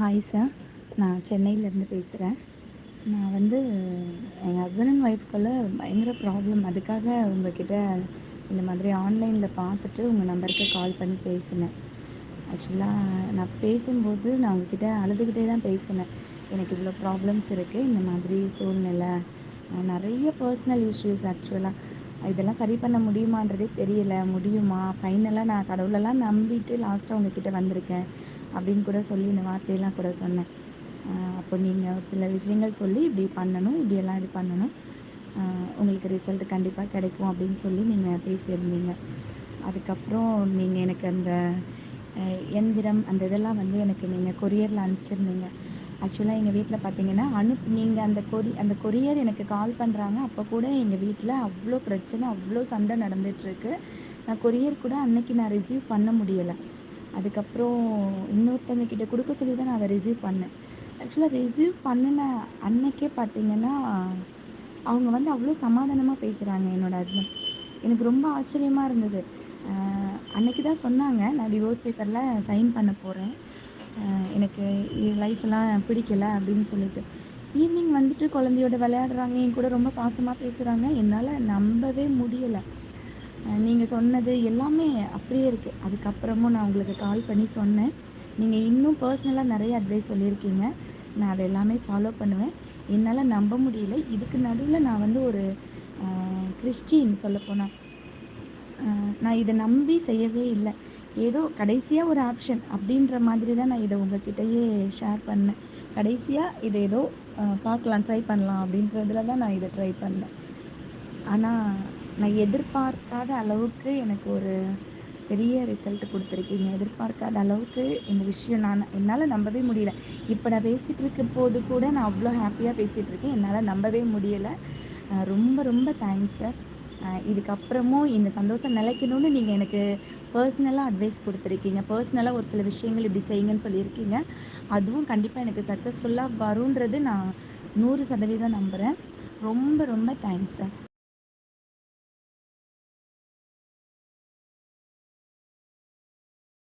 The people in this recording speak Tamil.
ஹாய் சார் நான் சென்னையிலேருந்து பேசுகிறேன் நான் வந்து எங்கள் ஹஸ்பண்ட் அண்ட் ஒய்ஃப்குள்ளே பயங்கர ப்ராப்ளம் அதுக்காக உங்ககிட்ட இந்த மாதிரி ஆன்லைனில் பார்த்துட்டு உங்கள் நம்பருக்கு கால் பண்ணி பேசினேன். ஆக்சுவலாக நான் பேசும்போது நான் உங்ககிட்ட அழுதுகிட்டே தான் பேசினேன். எனக்கு இவ்வளோ ப்ராப்ளம்ஸ் இருக்குது இந்த மாதிரி சூழ்நிலை நிறைய பர்சனல் இஷ்யூஸ் ஆக்சுவலாக இதெல்லாம் சரி பண்ண முடியுமான்றதே தெரியல. முடியுமா? ஃபைனலாக நான் கடவுளெல்லாம் நம்பிட்டு லாஸ்ட்டாக உங்ககிட்ட வந்திருக்கேன். அப்படின்னு கூட சொல்லி இந்த வார்த்தையெல்லாம் கூட சொன்னேன். அப்போ நீங்கள் ஒரு சில விஷயங்கள் சொல்லி இப்படி பண்ணணும் இப்படியெல்லாம் இது பண்ணணும். உங்களுக்கு ரிசல்ட் கண்டிப்பாக கிடைக்கும் அப்படின்னு சொல்லி நீங்கள் பேசியிருந்தீங்க. அதுக்கப்புறம் நீங்கள் எனக்கு அந்த எந்திரம் அந்த இதெல்லாம் வந்து எனக்கு நீங்கள் கொரியரில் அனுப்பிச்சிருந்தீங்க. ஆக்சுவலாக எங்கள் வீட்டில் பார்த்தீங்கன்னா அனுப் நீங்கள் அந்த கொரி அந்த கொரியர் எனக்கு கால் பண்ணுறாங்க அப்போ கூட எங்கள் வீட்டில் அவ்வளோ பிரச்சனை அவ்வளோ சண்டை நடந்துகிட்ருக்கு நான் கொரியர் கூட அன்னைக்கு நான் ரிசீவ் பண்ண முடியலை. அதுக்கப்புறம் இன்னொருத்தவங்க கிட்ட கொடுக்க சொல்லி தான் நான் அதை ரிசீவ் பண்ணேன். ஆக்சுவலாக ரிசீவ் பண்ணின அன்னைக்கே பார்த்தீங்கன்னா அவங்க வந்து அவ்வளோ சமாதானமாக பேசுகிறாங்க என்னோட ஹஸ்பண்ட் எனக்கு ரொம்ப ஆச்சரியமாக இருந்தது. அன்னைக்கு தான் சொன்னாங்க நான் டிவோர்ஸ் பேப்பரில் சைன் பண்ண போகிறேன் எனக்கு லைஃப்லாம் பிடிக்கல அப்படின்னு சொல்லிட்டு. ஈவினிங் வந்துட்டு குழந்தையோட விளையாடுறாங்க என் கூட ரொம்ப பாசமாக பேசுகிறாங்க என்னால் நம்பவே முடியலை. நீங்கள் சொன்னது எல்லாமே அப்படியே இருக்குது அதுக்கப்புறமும் நான் உங்களுக்கு கால் பண்ணி சொன்னேன். நீங்கள் இன்னும் பர்சனலாக நிறைய அட்வைஸ் சொல்லியிருக்கீங்க. நான் அதை எல்லாமே ஃபாலோ பண்ணுவேன். என்னால் நம்ப முடியல. இதுக்கு நடுவில் நான் வந்து ஒரு கிறிஸ்டின் சொல்லப்போனால் நான் இதை நம்பி செய்யவே இல்லை. ஏதோ கடைசியாக ஒரு ஆப்ஷன் அப்படின்ற மாதிரி தான் நான் இதை உங்ககிட்டயே ஷேர் பண்ணேன். கடைசியாக இதை ஏதோ பார்க்கலாம் ட்ரை பண்ணலாம் அப்படின்றதுல தான் நான் இதை ட்ரை பண்ணேன். ஆனால் நான் எதிர்பார்க்காத அளவுக்கு எனக்கு ஒரு பெரிய ரிசல்ட் கொடுத்துருக்கீங்க எதிர்பார்க்காத அளவுக்கு இந்த விஷயம் நான் என்னால் நம்பவே முடியல. இப்போ நான் பேசிகிட்டு இருக்க போது கூட நான் அவ்வளோ ஹாப்பியாக பேசிகிட்டு இருக்கேன். என்னால் நம்பவே முடியலை. ரொம்ப ரொம்ப தேங்க்ஸ் சார் இதுக்கப்புறமும் இந்த சந்தோஷம் நிலைக்கணும்னு நீங்கள் எனக்கு பர்சனலாக அட்வைஸ் கொடுத்துருக்கீங்க. பர்சனலாக ஒரு சில விஷயங்கள் இப்படி செய்யுங்கன்னு சொல்லியிருக்கீங்க. அதுவும் கண்டிப்பாக எனக்கு சக்ஸஸ்ஃபுல்லாக வரும்ன்றது நான் நூறு சதவீதம் நம்புகிறேன் ரொம்ப ரொம்ப தேங்க்ஸ் சார்